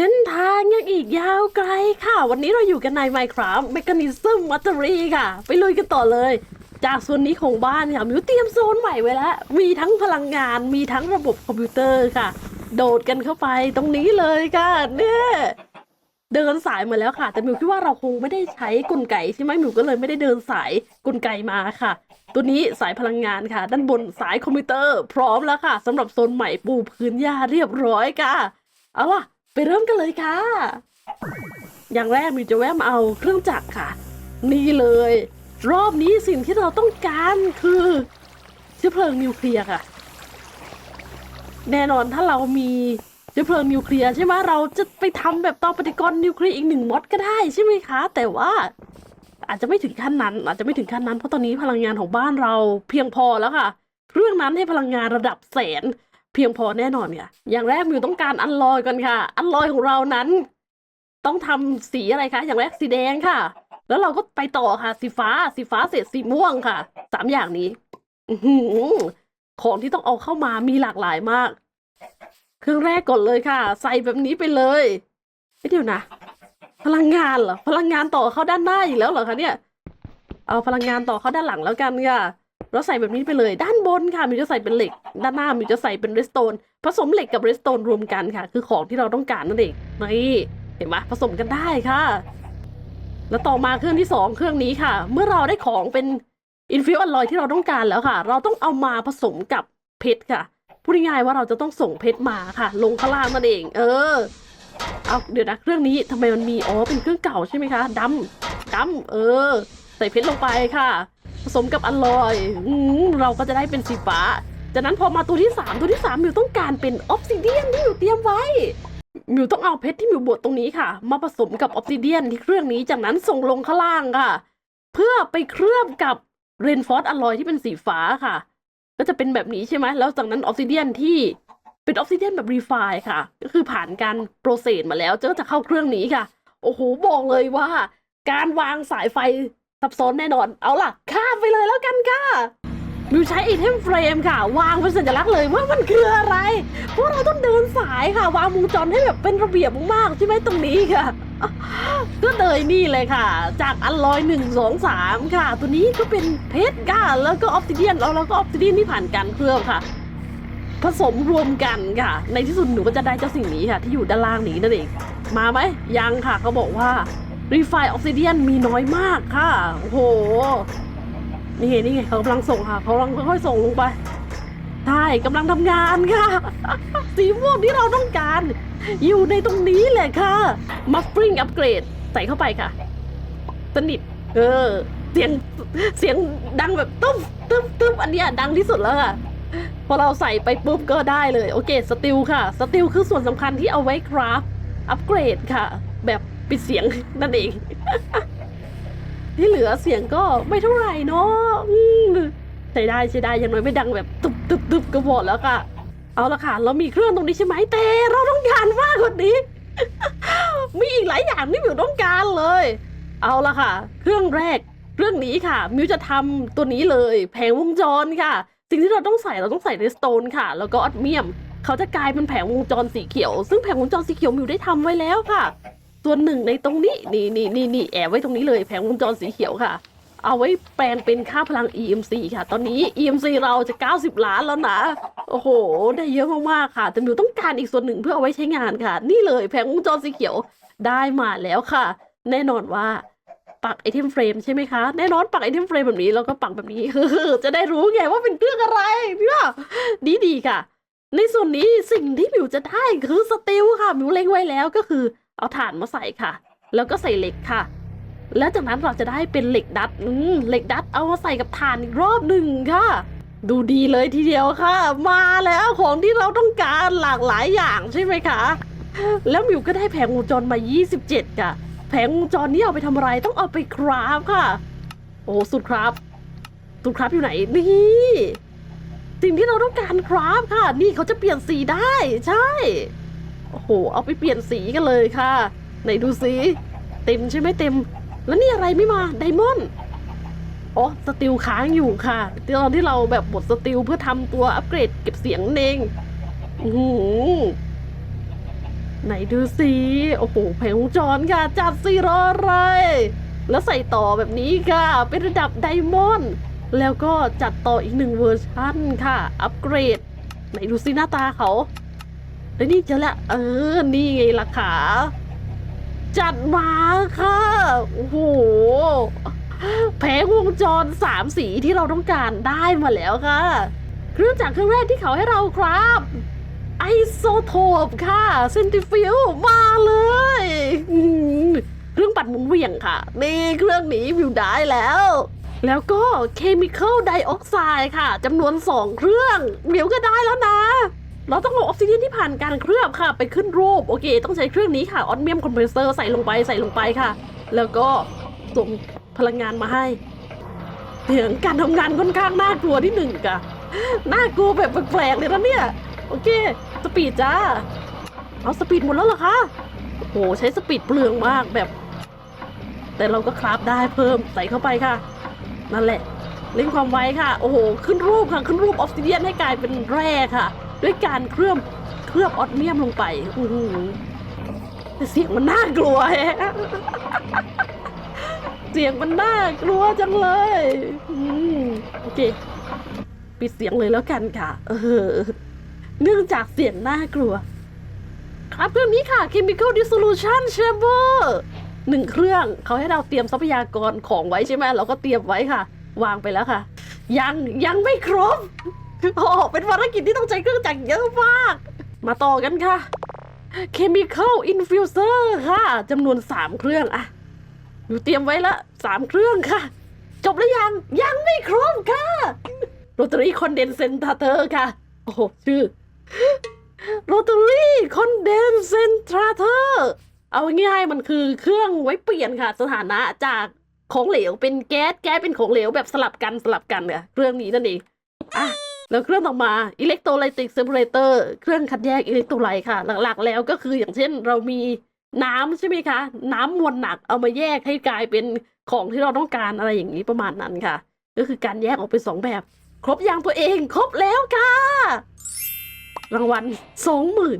เส้นทางยังอีกยาวไกลค่ะ วันนี้เราอยู่กันใน Minecraft Mechanism m a t e r y ค่ะ ไปลุยกันต่อเลย จากส่วนนี้ของบ้านค่ะ มิวเตรียมโซนใหม่ไว้แล้ว มีทั้งพลังงาน มีทั้งระบบคอมพิวเตอร์ค่ะ โดดกันเข้าไปตรงนี้เลยค่ะเนี่ยเดินสายมาแล้วค่ะ แต่มิวคิดว่าเราคงไม่ได้ใช้กลไกใช่ไหมมิวก็เลยไม่ได้เดินสายกลไกมาค่ะ ตัวนี้สายพลังงานค่ะ ด้านบนสายคอมพิวเตอร์ พร้อมแล้วค่ะสำหรับโซนใหม่ปูพื้นหญ้าเรียบร้อยค่ะเอาล่ะ ไปเริ่มกันเลยค่ะ อย่างแรกมิวจะแวะมาเอาเครื่องจักรค่ะ นี่เลย รอบนี้สิ่งที่เราต้องการคือเชื้อเพลิงนิวเคลียร์ค่ะ แน่นอนถ้าเรามีเชื้อเพลิงนิวเคลียร์ใช่ไหมเราจะไปทำแบบต่อปฏิกรณ์นิวเคลียร์อีกหนึ่งมอดก็ได้ใช่ไหมคะ แต่ว่าอาจจะไม่ถึงขั้นนั้น อาจจะไม่ถึงขั้นนั้นเพราะตอนนี้พลังงานของบ้านเราเพียงพอแล้วค่ะเครื่องนั้นให้พลังงานระดับแสน พียงพอแน่นอนค่ะ อย่างแรกมิวต้องการอันลอยก่อนค่ะ อันลอยของเรานั้น ต้องทำสีอะไรคะ อย่างแรกสีแดงค่ะ แล้วเราก็ไปต่อค่ะ สีฟ้า สีฟ้าเสร็จสีม่วงค่ะ สามอย่างนี้อของที่ต้องเอาเข้ามามีหลากหลายมาก เครื่องแรกก่อนเลยค่ะ ใส่แบบนี้ไปเลยเอ้ยเดี๋ยวนะ พลังงานเหรอ พลังงานต่อเข้าด้านหน้าอีกแล้วเหรอคะเนี่ย เอาพลังงานต่อเข้าด้านหลังแล้วกันค่ะ เราใส่แบบนี้ไปเลยด้านบนค่ะมิวจะใส่เป็นเหล็ก ด้านหน้ามิวจะใส่เป็นเรสโตนผสมเหล็กกับเรสโตนรวมกันค่ะ คือของที่เราต้องการนั่นเองนี่เห็นไหมผสมกันได้ค่ะ แล้วต่อมาเครื่องที่สองเครื่องนี้ค่ะ เมื่อเราได้ของเป็นอินฟิวอัลลอยที่เราต้องการแล้วค่ะ เราต้องเอามาผสมกับเพชรค่ะพูดง่ายๆว่าเราจะต้องส่งเพชรมาค่ะ ลงข้างล่างนั่นเอง เออเอาเดี๋ยวนะเครื่องนี้ทำไมมันมีอ๋อเป็นเครื่องเก่าใช่ไหมคะดำดำเออ ใส่เพชรลงไปค่ะ สมกับอลลอยอืเราก็จะได้เป็นสีฟ้า จากนั้นพอมาตัวที่สามตัวที่สามมิวต้องการเป็นออฟซิเดียนที่มิวเตรียมไว้ มิวต้องเอาเพชรที่มิวบดตรงนี้ค่ะ มาผสมกับออฟซิเดียนที่เครื่องนี้จากนั้นส่งลงข้างล่างค่ะ เพื่อไปเคลือบกับเรนฟอร์ดอลลอยที่เป็นสีฟ้าค่ะ ก็จะเป็นแบบนี้ใช่ไหมแล้วจากนั้นออฟซิเดียนที่เป็นออฟซิเดียนแบบรีไฟค่ะ ก็คือผ่านการโปรเซสมาแล้วก็จะเข้าเครื่องนี้ค่ะ โอ้โหบอกเลยว่า การวางสายไฟ ซับซ้อนแน่นอน เอาล่ะ ข้ามไปเลยแล้วกันค่ะ มิวใช้ไอเทมเฟรมค่ะ วางเป็นสัญลักษณ์เลยว่ามันคืออะไร เพราะเราต้องเดินสายค่ะ วางวงจรให้แบบเป็นระเบียบมากๆใช่ไหมตรงนี้ค่ะ ก็เลยนี่เลยค่ะ จากอันลอยหนึ่งสองสามค่ะ ตัวนี้ก็เป็นเพชรค่ะแล้วก็ออฟซิเดียนแล้วเราก็ออฟซิเดียนที่ผ่านการเคลือบค่ะ ผสมรวมกันค่ะ ในที่สุดหนูก็จะได้เจ้าสิ่งนี้ค่ะ ที่อยู่ด้านล่างนี้นั่นเอง มาไหมยังค่ะเขาบอกว่า รีไฟออฟซิเดียนมีน้อยมากค่ะ โอ้โห นี่ไงนี่ไงเขากำลังส่งค่ะเขากำลังค่อยๆส่งลงไปใช่กำลังทำงานค่ะ สีม่วงที่เราต้องการ อยู่ในตรงนี้แหละค่ะมัฟฟิงอัปเกรดใส่เข้าไปค่ะ สนิท เออ เสียงเสียงดังแบบตุ้มตุ้มตุ้มอันเนี้ยดังที่สุดแล้วค่ะพอเราใส่ไปปุ๊บก็ได้เลย โอเค สติลค่ะ สติลคือส่วนสำคัญที่เอาไว้คราฟอัปเกรดค่ะ แบบ ปิดเสียงนั่นเอง ที่เหลือเสียงก็ไม่เท่าไหร่เนาะใช้ได้ใช้ได้อยังน้อยไม่ดังแบบตุบตุบตุบก็พอแล้วค่ะ เอาละค่ะ เรามีเครื่องตรงนี้ใช่ไหมแต่เราต้องการมากกว่านี้ มีอีกหลายอย่างที่มิวต้องการเลย เอาละค่ะ เครื่องแรกเครื่องนี้ค่ะมิวจะทำตัวนี้เลยแผงวงจรค่ะ สิ่งที่เราต้องใส่เราต้องใส่เรสโตนค่ะ แล้วก็ออดเมียม เขาจะกลายเป็นแผงวงจรสีเขียว ซึ่งแผงวงจรสีเขียวมิวได้ทำไว้แล้วค่ะ ส่วนหนึ่งในตรงนี้นี่นี่นี่นี่แอบไว้ตรงนี้เลยแผงวงจรสีเขียวค่ะ เอาไว้แปลงเป็นค่าพลัง EMC ค่ะ ตอนนี้ EMC เราจะ 90 ล้านแล้วนะ โอ้โห ได้เยอะมากๆค่ะ แต่มิวต้องการอีกส่วนหนึ่งเพื่อเอาไว้ใช้งานค่ะ นี่เลยแผงวงจรสีเขียวได้มาแล้วค่ะ แน่นอนว่าปักไอเทมเฟรมใช่ไหมคะ แน่นอนปักไอเทมเฟรมแบบนี้แล้วก็ปักแบบนี้จะได้รู้ไงว่าเป็นเครื่องอะไรพี่ว่าดีดีค่ะ ในส่วนนี้สิ่งที่มิวจะได้คือสติลค่ะมิวเล็งไว้แล้วก็คือ เอาถ่านมาใส่ค่ะ แล้วก็ใส่เหล็กค่ะ แล้วจากนั้นเราจะได้เป็นเหล็กดัดอืมเหล็กดัดเอามาใส่กับถ่านอีกรอบหนึ่งค่ะ ดูดีเลยทีเดียวค่ะ มาแล้วของที่เราต้องการหลากหลายอย่างใช่ไหมคะ แล้วมิวก็ได้แผงวงจรมา 27 ค่ะ แผงวงจรนี้เอาไปทำอะไรต้องเอาไปคราฟค่ะ โอ้สุดครับสุดครับอยู่ไหนนี่สิ่งที่เราต้องการคราฟค่ะ นี่เขาจะเปลี่ยนสีได้ ใช่ โอ้โห เอาไปเปลี่ยนสีกันเลยค่ะ ไหนดูสิ เต็มใช่ไหมเต็ม แล้วนี่อะไรไม่มา ไดมอนด์อ๋อสติลค้างอยู่ค่ะตอนที่เราแบบบดสติลเพื่อทำตัวอัปเกรดเก็บเสียงนั่นเองอือไหนดูสิโอ้โหแผงวงจรค่ะ จัดสิรออะไร แล้วใส่ต่อแบบนี้ค่ะ เป็นระดับไดมอนด์แล้วก็จัดต่ออีกหนึ่งเวอร์ชันค่ะ อัปเกรด ไหนดูสิหน้าตาเขา แล้วนี่เจอละเออ นี่ไงล่ะขาจัดมาค่ะ โอ้โห แผงวงจรสามสีที่เราต้องการได้มาแล้วค่ะ เครื่องจักรเครื่องแรกที่เขาให้เราครับ ไอโซโทปค่ะเซนติฟิลมาเลยเครื่องปั่นหมุนเวียงค่ะ นี่เครื่องนี้วิวได้แล้ว แล้วก็เคมีคอลไดออกไซด์ค่ะจำนวน2เครื่องวิวก็ได้แล้วนะ เราต้องเอาออกซิเจนที่ผ่านการเคลือบค่ะ ไปขึ้นรูปโอเค ต้องใช้เครื่องนี้ค่ะออนเมียมคอมเพรสเซอร์ใส่ลงไปใส่ลงไปค่ะ แล้วก็ส่งพลังงานมาให้เสียงการทำงานค่อนข้างน่ากลัวที่หนึ่งค่ะน่ากลัวแบบแปลกๆเลยนะเนี่ย โอเค สปีดจ้า เอาสปีดหมดแล้วเหรอคะโอ้โหใช้สปีดเปลืองมากแบบ แต่เราก็คราฟได้เพิ่มใส่เข้าไปค่ะ นั่นแหละเล่นความไวค่ะ โอ้โห ขึ้นรูปค่ะ ขึ้นรูปออฟซิเดียนให้กลายเป็นแร่ค่ะ ด้วยการเคลือบเคลือบออดเมียมลงไปอื้อหือแต่เสียงมันน่ากลัวแฮะเสียงมันน่ากลัวจังเลยอโอเค ปิดเสียงเลยแล้วกันค่ะ เออ เนื่องจากเสียงน่ากลัว ครับเครื่องนี้ค่ะ Chemical Dissolution Chamber หนึ่งเครื่องเขาให้เราเตรียมทรัพยากรของไว้ใช่ไหมเราก็เตรียมไว้ค่ะ วางไปแล้วค่ะ ยังยังไม่ครบ โอ้เป็นภารกิจที่ต้องใช้เครื่องจักรเยอะมาก มาต่อกันค่ะ Chemical Infuser ค่ะจำนวน 3 เครื่องอะอยู่เตรียมไว้ละสามเครื่องค่ะ จบแล้วยัง ยังไม่ครบค่ะโรตารี่คอนเดนเซนเตอร์ค่ะ โอ้โห ชื่อโรตารี่คอนเดนเซนเตอร์เอาง่ายๆมันคือเครื่องไว้เปลี่ยนค่ะ สถานะจากของเหลวเป็นแก๊สแก๊สเป็นของเหลวแบบสลับกันสลับกันเนี่ยเครื่องนี้นั่นเองอะ แล้วเครื่องต่อมาอิเล็กโทรไลติกเซ p เ r เตอร์เครื่องคัดแยกอิเล็กโทรไลต์ค่ะ หลักๆ แล้วก็คืออย่างเช่นเรามีน้ำใช่ไหมคะ น้ำมวลหนักเอามาแยกให้กลายเป็นของที่เราต้องการอะไรอย่างนี้ประมาณนั้นค่ะ ก็คือการแยกออกเป็นสองแบบ ครบอย่างตัวเองครบแล้วค่ะ รางวัลสองหมื่น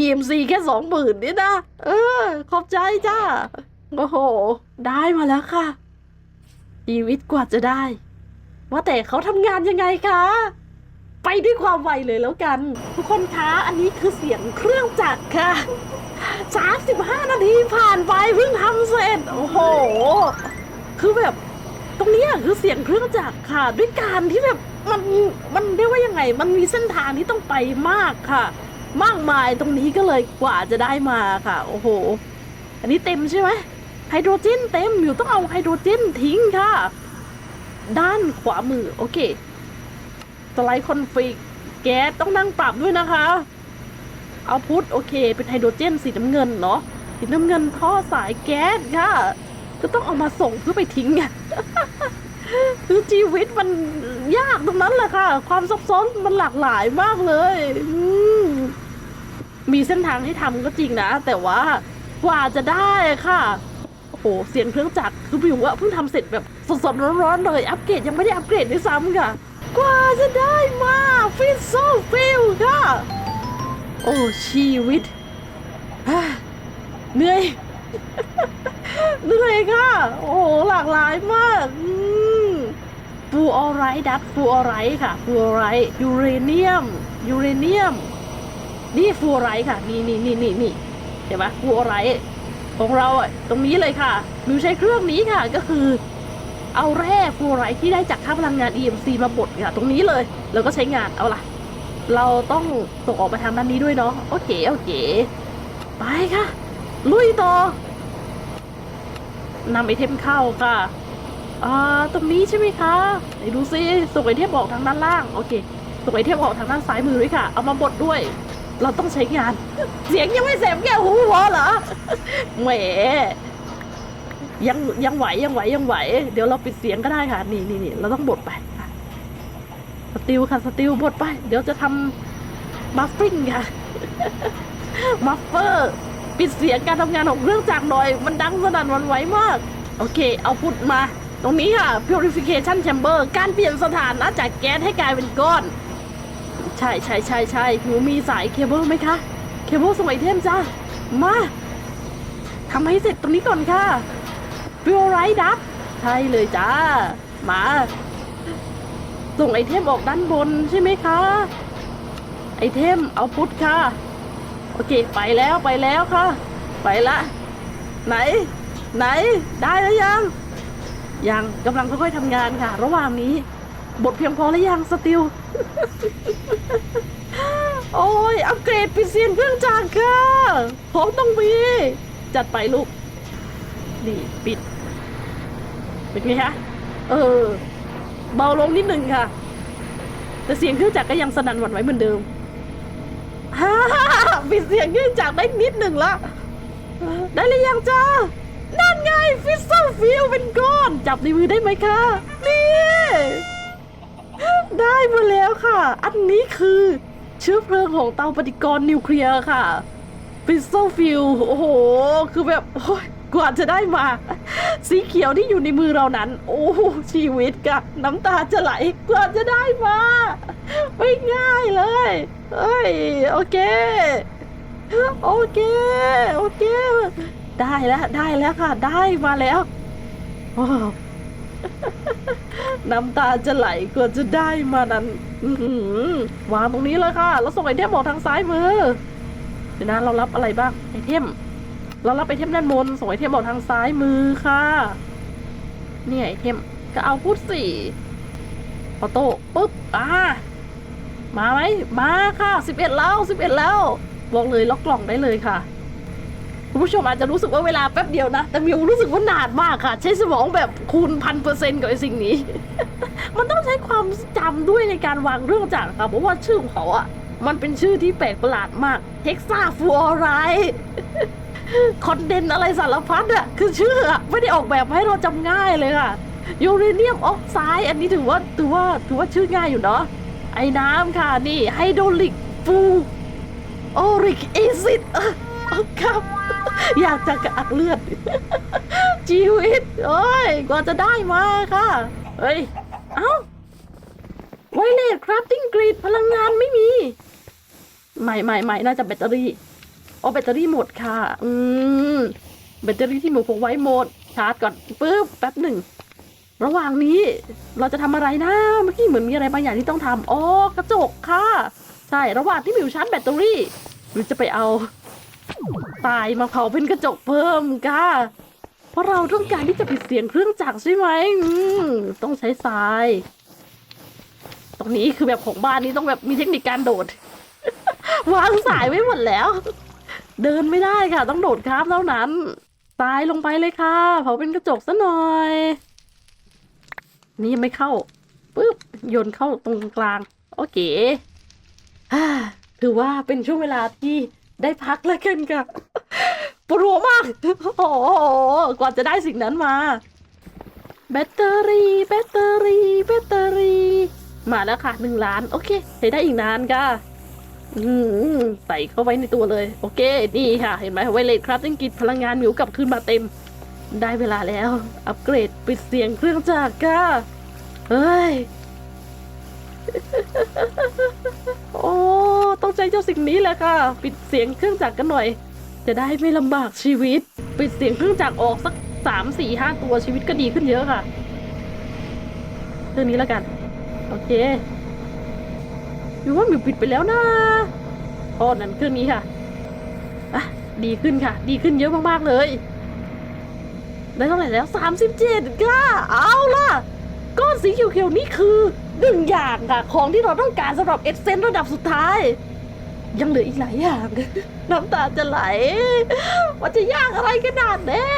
EMC แค่สองหมื่นนี่นะเออ ขอบใจจ้า โอ้โห ได้มาแล้วค่ะ ชีวิตกว่าจะได้ ว่าแต่เขาทำงานยังไงคะ ไปด้วยความไวเลยแล้วกัน ทุกคนคะอันนี้คือเสียงเครื่องจักรค่ะ35นาทีผ่านไปเพิ่งทำเสร็จ โอ้โห คือแบบตรงนี้คือเสียงเครื่องจักรค่ะ ด้วยการที่แบบมันมันเรียกว่ายังไง มันมีเส้นทางที่ต้องไปมากค่ะ มากมายตรงนี้ก็เลยกว่าจะได้มาค่ะ โอ้โห อันนี้เต็มใช่ไหมไฮโดรเจนเต็มอยู่ต้องเอาไฮโดรเจนทิ้งค่ะ ด้านขวามือ โอเค สไลด์คอนฟิก แก๊สต้องนั่งปรับด้วยนะคะ เอาพุทโอเค เป็นไฮโดรเจนสีน้ำเงินเนาะ สีน้ำเงินท่อสายแก๊สค่ะก็ต้องเอามาส่งเพื่อไปทิ้งไงคือชีวิตมันยากตรงนั้นแหละค่ะ ความซับซ้อนมันหลากหลายมากเลยมมีเส้นทางให้ทำก็จริงนะ แต่ว่ากว่าจะได้ค่ะ หเสียงเครื่องจักรคือผิวว่าเพิ่งทำเสร็จแบบสดๆร้อนๆเลยอัปเกรดยังไม่ได้อัปเกรดด้วยซ้ำค่ะ กว่าจะได้มาฟิตโซฟิลค่ะ โอ้ชีวิตเหนื่อยเหนื่อยค่ะ โอ้หลากหลายมากฟูออไรดัตฟูออไรค่ะฟูออไรยูเรเนียมยูเรเนียม นี่ฟูออไรค่ะ นี่นี่นี่นี่นี่เห็นไหมฟูออไร ของเราอะตรงนี้เลยค่ะมิวใช้เครื่องนี้ค่ะก็คือ เอาแร่ฟูออไรที่ได้จากค่าพลังงาน EMC มาบดค่ะ ตรงนี้เลย แล้วก็ใช้งานเอาล่ะ เราต้องส่งออกไปทางด้านนี้ด้วยเนาะโอเคโอเค ไปค่ะ ลุยต่อนำไอเทมเข้าค่ะอ่าตรงนี้ใช่ไหมคะไหนดูซิส่งไอเทมออกทางด้านล่างโอเคส่งไอเทมออกทางด้านซ้ายมือด้วยค่ะ เอามาบดด้วย เราต้องใช้งาน เสียงยังไม่แสบแกหูพอเหรอแหมยังยังไหวยังไหวยังไหว เดี๋ยวเราปิดเสียงก็ได้ค่ะ นี่นี่นี่เราต้องบดไปสติลค่ะสติลบดไป เดี๋ยวจะทำมัฟฟิ้งค่ะมัฟเฟอร์ปิดเสียงการทำงานของเครื่องจักรหน่อย มันดังสนั่นวันไหวมาก โอเค เอาพุทมา ตรงนี้ค่ะ purification chamber การเปลี่ยนสถานะจากแก๊สให้กลายเป็นก้อน ใช่ใช่ใช่ใช่หนูมีสายเคเบิลไหมคะ เคเบิลส่งไอเทมจ้ามาทำให้เสร็จตรงนี้ก่อนค่ะฟิวไรดับใช่เลยจ้า มา ส่งไอเทมออกด้านบนใช่ไหมคะ ไอเทมเอาพุทธค่ะ โอเค ไปแล้วไปแล้วค่ะ ไปละ ไหน ไหนได้แล้วยัง ยังกำลังค่อยๆทำงานค่ะ ระหว่างนี้ บทเพียงพอหรือยังสติล โอ้ย อัปเกรดปิดเสียงเครื่องจักรค่ะของต้องมี จัดไปลูก นี่ ปิด เป็นไงคะเออ เบาลงนิดหนึ่งค่ะ แต่เสียงเครื่องจักรก็ยังสนั่นหวั่นไหวเหมือนเดิมฮ่าปิดเสียงเครื่องจักรได้นิดหนึ่งละ ได้หรือยังจ้านั่นไงฟิสเซอร์ฟิลเป็นก้อน จับในมือได้ไหมคะ นี่ ได้มาแล้วค่ะ อันนี้คือเชื้อเพลิงของเตาปฏิกรณ์นิวเคลียร์ค่ะฟิสเซฟิลโอ้โห คือแบบโอ้ยกว่าจะได้มา สีเขียวที่อยู่ในมือเรานั้น โอ้โหชีวิตกะน้ำตาจะไหลกว่าจะได้มา ไม่ง่ายเลยเอ้ยโอเค โอเค โอเค ได้แล้วได้แล้วค่ะ ได้มาแล้วโอ้ น้ำตาจะไหลกว่าจะได้มานั้นวางตรงนี้เลยค่ะ แล้วส่งไอเทมออกทางซ้ายมือเดี๋ยวนะเรารับอะไรบ้างไอเทม เรารับไอเทมด้านบนส่งไอเทมออกทางซ้ายมือค่ะเนี่ยไอเทมก็เอาพูดสิออโต้ปุ๊บอ่ามาไหมมาค่ะ11แล้ว11แล้วบอกเลยล็อกกล่องได้เลยค่ะ คุณผู้ชมอาจจะรู้สึกว่าเวลาแป๊บเดียวนะ แต่มิวรู้สึกว่านานมากค่ะ ใช้สมองแบบคูณพันเปอร์เซ็นต์กับไอ้สิ่งนี้ มันต้องใช้ความจำด้วยในการวางเรื่องจากค่ะเพราะว่าชื่อของเขาอะมันเป็นชื่อที่แปลกประหลาดมากเฮกซาฟูออไรคอนเดนอะไรสารพัดอะคือชื่ออะไม่ได้ออกแบบมาให้เราจำง่ายเลยค่ะยูเรเนียมออกไซด์อันนี้ถือว่าถือว่าถือว่าชื่อง่ายอยู่เนาะไอ้น้ำค่ะนี่ไฮโดรลิกฟูโอริกแอซิด ครับ อยากจะกระอักเลือด ชีวิต โอ้ย กว่าจะได้มาค่ะ เฮ้ย เอ้าไวเลสคราฟติ้งกรีดพลังงานไม่มี ใหม่ใหม่ใหม่น่าจะแบตเตอรี่อ๋อแบตเตอรี่หมดค่ะ อืม แบตเตอรี่ที่หมูพกไว้หมด ชาร์จก่อนปึ๊บแป๊บหนึ่ง ระหว่างนี้เราจะทำอะไรนะ เมื่อกี้เหมือนมีอะไรบางอย่างที่ต้องทำอ๋อกระจกค่ะ ใช่ ระหว่างที่มิวชาร์จแบตเตอรี่หรือจะไปเอา ตายมาเผาเป็นกระจกเพิ่มค่ะเพราะเราต้องการที่จะปิดเสียงเครื่องจักรใช่ไหมมต้องใช้ทราย ตรงนี้คือแบบของบ้านนี้ต้องแบบมีเทคนิคการโดด วางสายไว้หมดแล้ว เดินไม่ได้ค่ะ ต้องโดดครับเท่านั้นทรายลงไปเลยค่ะ เผาเป็นกระจกซะหน่อย นี่ยังไม่เข้าปุ๊บโยนเข้าตรงกลาง โอเคถือว่าเป็นช่วงเวลาที่ ได้พักแล้วกันค่ะปวดหัวมาก โอ้โหกว่าจะได้สิ่งนั้นมา แบตเตอรี่ แบตเตอรี่ แบตเตอรี่ มาแล้วค่ะหนึ่งล้าน โอเคใช้ได้อีกนานค่ะอืมใส่เข้าไว้ในตัวเลย โอเคดีค่ะ เห็นไหมไวเลสครับยังกินพลังงานหมิวกลับคืนมาเต็ม ได้เวลาแล้ว อัปเกรดปิดเสียงเครื่องจักรค่ะ เฮ้ย โอ้ ต้องใช้เจ้าสิ่งนี้แหละค่ะ ปิดเสียงเครื่องจักรกันหน่อย จะได้ไม่ลำบากชีวิต ปิดเสียงเครื่องจักรออกสักสามสี่ห้าตัวชีวิตก็ดีขึ้นเยอะค่ะเรื่องนี้แล้วกัน โอเคหรือว่ามิวปิดไปแล้วนะอ๋อนั่นเครื่องนี้ค่ะอะดีขึ้นค่ะ ดีขึ้นเยอะมากๆเลยได้เท่าไหร่แล้วสามสิบเจ็ดค่ะเอาล่ะ ก้อนสีเขียวๆนี่คือหนึ่งอย่างค่ะของที่เราต้องการสำหรับเอเซนระดับสุดท้าย ยังเหลืออีกหลายอย่าง น้ำตาจะไหล ว่าจะยากอะไรขนาดนี้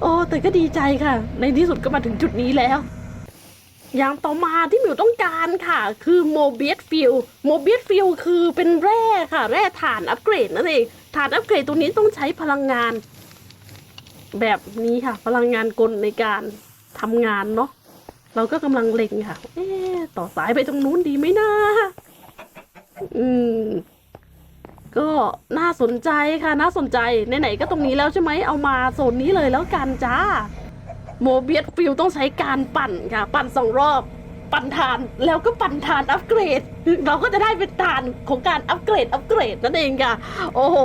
โอ้แต่ก็ดีใจค่ะ ในที่สุดก็มาถึงจุดนี้แล้ว อย่างต่อมาที่หมิวต้องการค่ะ คือโมเบียสฟิลโมเบียสฟิลคือเป็นแร่ค่ะ แร่ถ่านอัปเกรดนั่นเองถ่านอัปเกรดตัวนี้ต้องใช้พลังงาน แบบนี้ค่ะ พลังงานกลในการทำงานเนาะ เราก็กำลังเล็งค่ะ เอ๊ะต่อสายไปตรงนู้นดีไหมนะอืม ก็น่าสนใจค่ะ น่าสนใจไหนๆก็ตรงนี้แล้วใช่ไหมเอามาโซนนี้เลยแล้วกันจ้าโมเบียสฟิลต้องใช้การปั่นค่ะ ปั่นสองรอบ ปั่นทานแล้วก็ปั่นทานอัปเกรด เราก็จะได้เป็นทานของการอัปเกรดอัปเกรดนั่นเองค่ะ โอ้โห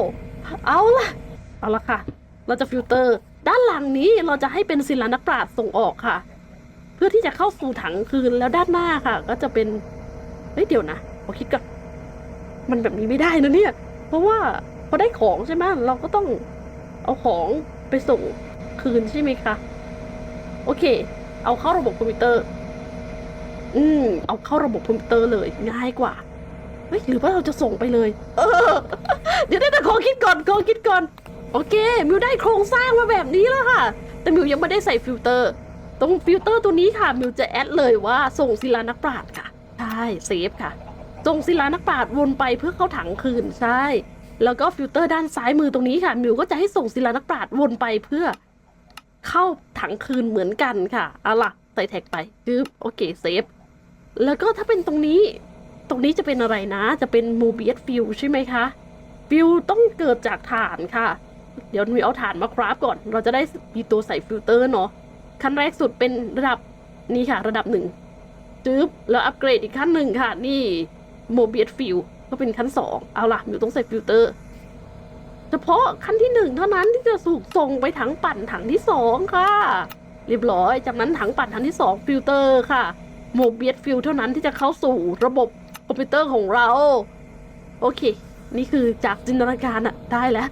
เอาละเอาละค่ะ เราจะฟิลเตอร์ ด้านหลังนี้เราจะให้เป็นศิลานักปราชญ์ส่งออกค่ะ พื่อที่จะเข้าสู่ถังคืนแล้วด้านหน้าค่ะ ก็จะเป็นเฮ้ยเดี๋ยวนะขอคิดก่อนมันแบบนี้ไม่ได้นะเนี่ย เพราะว่าพอได้ของใช่ไหมเราก็ต้องเอาของไปส่งคืนใช่ไหมคะโอเค เอาเข้าระบบคอมพิวเตอร์ อืม เอาเข้าระบบคอมพิวเตอร์เลยง่ายกว่าเฮ้ยหรือว่าเราจะส่งไปเลย เออ เดี๋ยวได้แต่ขอคิดก่อนขอคิดก่อน โอเค มิวได้โครงสร้างมาแบบนี้แล้วค่ะ แต่มิวยังไม่ได้ใส่ฟิลเตอร์ ตรงฟิลเตอร์ตัวนี้ค่ะมิวจะแอดเลยว่าส่งศิลานักปราชญ์ค่ะ ใช่เซฟค่ะส่งศิลานักปราชญ์วนไปเพื่อเข้าถังคืนใช่ แล้วก็ฟิลเตอร์ด้านซ้ายมือตรงนี้ค่ะมิวก็จะให้ส่งศิลานักปราชญ์วนไปเพื่อ เข้าถังคืนเหมือนกันค่ะเอาล่ะใส่แท็กไปจึ๊บโอเคเซฟแล้วก็ถ้าเป็นตรงนี้ ตรงนี้จะเป็นอะไรนะ จะเป็นโมเบียสฟิลใช่ไหมคะฟิลต้องเกิดจากฐานค่ะ เดี๋ยวมีเอาฐานมาคราฟก่อน เราจะได้มีตัวใส่ฟิลเตอร์เนาะ ขั้นแรกสุดเป็นระดับนี้ค่ะ ระดับหนึ่งจึ๊บแล้วอัปเกรดอีกขั้นหนึ่งค่ะ นี่โมเบียสฟิลก็เป็นขั้นสองเอาล่ะมิวต้องใส่ฟิลเตอร์ เฉพาะขั้นที่หนึ่งเท่านั้นที่จะสูกส่งไปถังปั่นถังที่สองค่ะ เรียบร้อย จากนั้นถังปั่นถังที่สองฟิลเตอร์ค่ะโมเบียสฟิลเท่านั้นที่จะเข้าสู่ระบบคอมพิวเตอร์ของเรา โอเค นี่คือจากจินตนาการอะได้แล้ว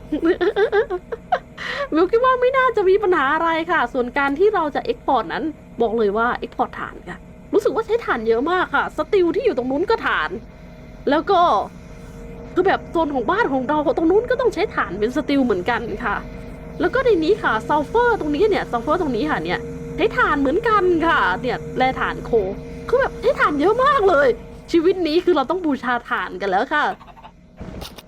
มิวคิดว่าไม่น่าจะมีปัญหาอะไรค่ะ ส่วนการที่เราจะเอ็กพอร์ตนั้น บอกเลยว่าเอ็กพอร์ตฐานค่ะ รู้สึกว่าใช้ฐานเยอะมากค่ะ สติลที่อยู่ตรงนู้นก็ฐาน แล้วก็คือแบบโซนของบ้านของเราตรงนู้นก็ต้องใช้ฐานเป็นสติลเหมือนกันค่ะ แล้วก็ในนี้ค่ะซัลเฟอร์ตรงนี้เนี่ยซัลเฟอร์ตรงนี้ค่ะเนี่ยใช้ฐานเหมือนกันค่ะ เนี่ยแร่ฐานโค คือแบบใช้ฐานเยอะมากเลย ชีวิตนี้คือเราต้องบูชาฐานกันแล้วค่ะ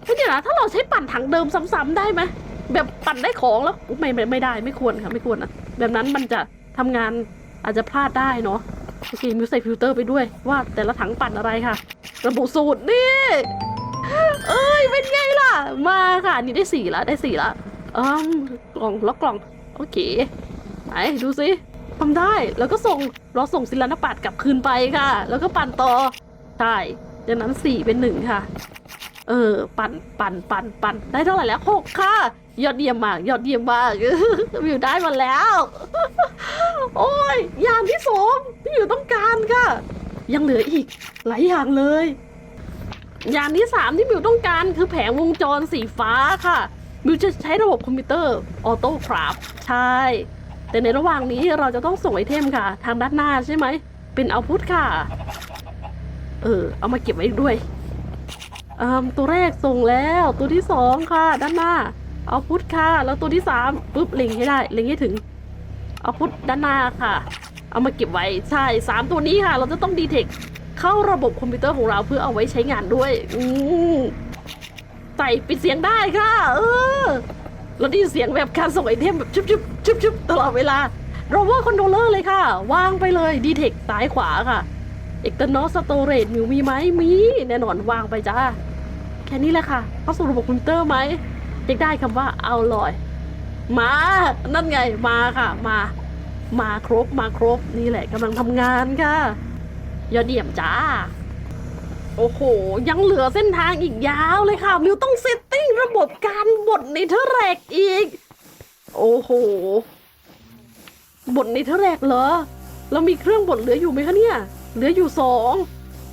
เฮ้ยเดี๋ยวนะถ้าเราใช้ปั่นถังเดิมซ้ำๆได้ไหม แบบปั่นได้ของแล้วไม่ไม่ไม่ได้ไม่ควรค่ะไม่ควรนะแบบนั้นมันจะทำงานอาจจะพลาดได้เนาะโอเคมิวใส่ฟิลเตอร์ไปด้วยว่าแต่ละถังปั่นอะไรค่ะ ระบุสูตรนี่ เอ้ยเป็นไงล่ะ มาค่ะนี่ได้สี่ละได้สี่ละอืมกล่องล็อกกล่องโอเคไหนดูสิทำได้แล้วก็ส่งเราส่งศิลานปัดกลับคืนไปค่ะ แล้วก็ปั่นต่อใช่ดังนั้นสี่เป็นหนึ่งค่ะ เออ ปั่นปั่นปั่นปั่นได้เท่าไหร่แล้วหกค่ะ ยอดเยี่ยมมาก ยอดเยี่ยมมากวิวได้มาแล้ว โอ้ยอย่างที่สองที่อยู่ต้องการค่ะ ยังเหลืออีก หลายอย่างเลย อย่างที่สามที่มิวต้องการคือแผงวงจรสีฟ้าค่ะมิวจะใช้ระบบคอมพิวเตอร์ออโต้คราฟใช่ แต่ในระหว่างนี้เราจะต้องส่งไอเทมค่ะ ทางด้านหน้าใช่ไหม เป็นเอาพุทค่ะ เออ เอามาเก็บไว้ด้วย อืมตัวแรกส่งแล้ว ตัวที่สองค่ะ ด้านหน้า เอาพุทค่ะ แล้วตัวที่สามปุ๊บเล็งให้ได้เล็งให้ถึง เอาพุทด้านหน้าค่ะ เอามาเก็บไว้ใช่สามตัวนี้ค่ะ เราจะต้องดีเทคเข้าระบบคอมพิวเตอร์ของเราเพื่อเอาไว้ใช้งานด้วย อืมใส่ปิดเสียงได้ค่ะ เออเราได้ยินเสียงแบบการส่งไอเทมแบบชุบชุบชุบชุบตลอดเวลา r o v e r controller เลยค่ะ วางไปเลยดีเทคซ้ายขวาค่ะ external storage มิวมีไหมมี แน่นอนวางไปจ้า ค่นี้แหละค่ะเข้าสู่ระบบคอมพิวเตอร์ไหมเช็คได้คำว่าเอาลอย มา นั่นไงมาค่ะ มา มาครบมาครบนี่แหละกำลังทำงานค่ะยอดเยี่ยมจ้า โอ้โห ยังเหลือเส้นทางอีกยาวเลยค่ะ มิวต้องเซตติ้งระบบการบดในเทอร์แรกอีก โอ้โห บดในเทอแรกเหรอ แล้วมีเครื่องบดเหลืออยู่ไหมคะเนี่ย เหลืออยู่สอง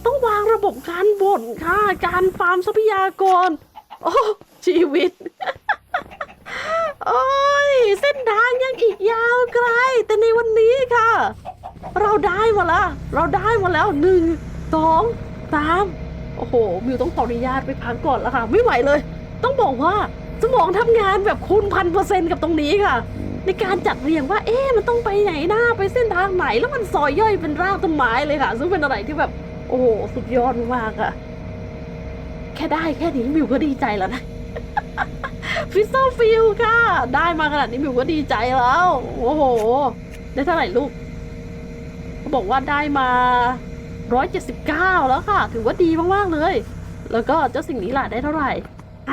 ต้องวางระบบการบดค่ะ การฟาร์มทรัพยากร โอ้ชีวิต โอ้ย เส้นทางยังอีกยาวไกล แต่ในวันนี้ค่ะ เราได้มาละ เราได้มาแล้วหนึ่งสองสามโอ้โห มิวต้องขออนุญาตไปพักก่อนแล้วค่ะ ไม่ไหวเลย ต้องบอกว่าสมองทำงานแบบคูณพันเปอร์เซ็นต์กับตรงนี้ค่ะ ในการจัดเรียงว่า เอ๊ะมันต้องไปไหนหน้าไปเส้นทางไหน แล้วมันซอยย่อยเป็นรากต้นไม้เลยค่ะ ซึ่งเป็นอะไรที่แบบ โอ้โห สุดยอดมากอะแค่ได้แค่นี้มิวก็ดีใจแล้วนะฟิสโซฟิลค่ะ ได้มาขนาดนี้มิวก็ดีใจแล้ว โอ้โห ได้เท่าไหร่ลูกเขาบอกว่าได้มา179แล้วค่ะ ถือว่าดีมากๆเลย แล้วก็เจ้าสิ่งนี้ล่ะได้เท่าไหร่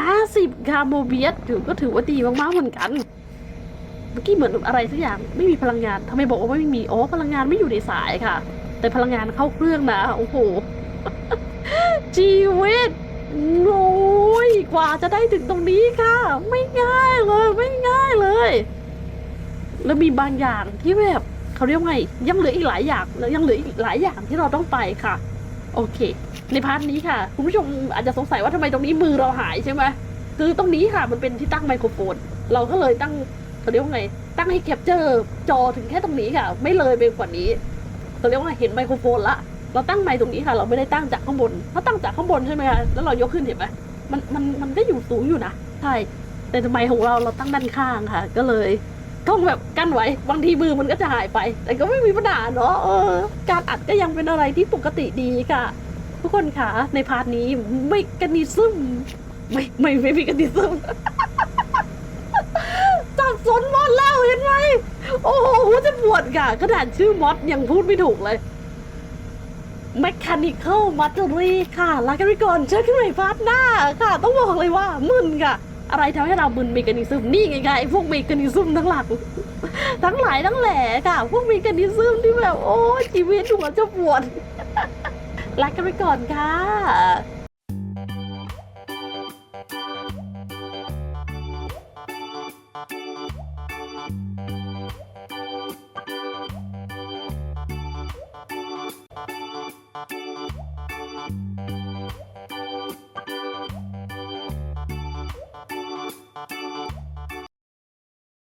50ค่ะโมเบียสถือก็ถือว่าดีมากๆเหมือนกันเมื่อกี้เหมือนอะไรสักอย่างไม่มีพลังงานทำไมบอกว่าไม่มีอ๋อพลังงานไม่อยู่ในสายค่ะ แต่พลังงานเข้าเครื่องนะโอ้โหชีวิตโอ้ยกว่าจะได้ถึงตรงนี้ค่ะ ไม่ง่ายเลย ไม่ง่ายเลย แล้วมีบางอย่างที่แบบเขาเรียกว่าไง ยังเหลืออีกหลายอย่างแล้วยังเหลืออีกหลายอย่างที่เราต้องไปค่ะ โอเค ในพาร์ทนี้ค่ะ คุณผู้ชมอาจจะสงสัยว่าทำไมตรงนี้มือเราหายใช่ไหมคือตรงนี้ค่ะ มันเป็นที่ตั้งไมโครโฟน เราก็เลยตั้งเขาเรียกว่าไง ตั้งให้แคปเจอร์จอถึงแค่ตรงนี้ค่ะ ไม่เลยไปกว่านี้ เขาเรียกว่าเห็นไมโครโฟนละเราตั้งไมค์ตรงนี้ค่ะ เราไม่ได้ตั้งจากข้างบนถ้าตั้งจากข้างบนใช่ไหมคะแล้วเรายกขึ้นเห็นไหมมันมันมันก็อยู่สูงอยู่นะใช่แต่ทำไมของเราเราตั้งด้านข้างค่ะ ก็เลยต้องแบบกั้นไว้บางทีมือมันก็จะหายไป แต่ก็ไม่มีปัญหาเนาะเออ การอัดก็ยังเป็นอะไรที่ปกติดีค่ะ ทุกคนค่ะในพาร์ทนี้ไม่กันนิซึมไม่ไม่ไม่มีกันนิซึม สนมอดแล้วเห็นไหมโอ้โหจะปวดค่ะกระดชื่อมอดยังพูดไม่ถูกเลย Mechanical m a t e r y ค่ะลากันไปก่อนเจอกันใหม่พาร์ทหน้าค่ะ ต้องบอกเลยว่ามึนค่ะ อะไรทำให้เรามึนเมกานิซึมนี่ไงไงไอ้พวกเมกานิซึมทั้งหลังทั้งหลายทั้งแหล่ค่ะ พวกเมกานิซึมที่แบบ โอ้ชีวิตหัวจะปวดลากันไปก่อนค่ะ Thank you.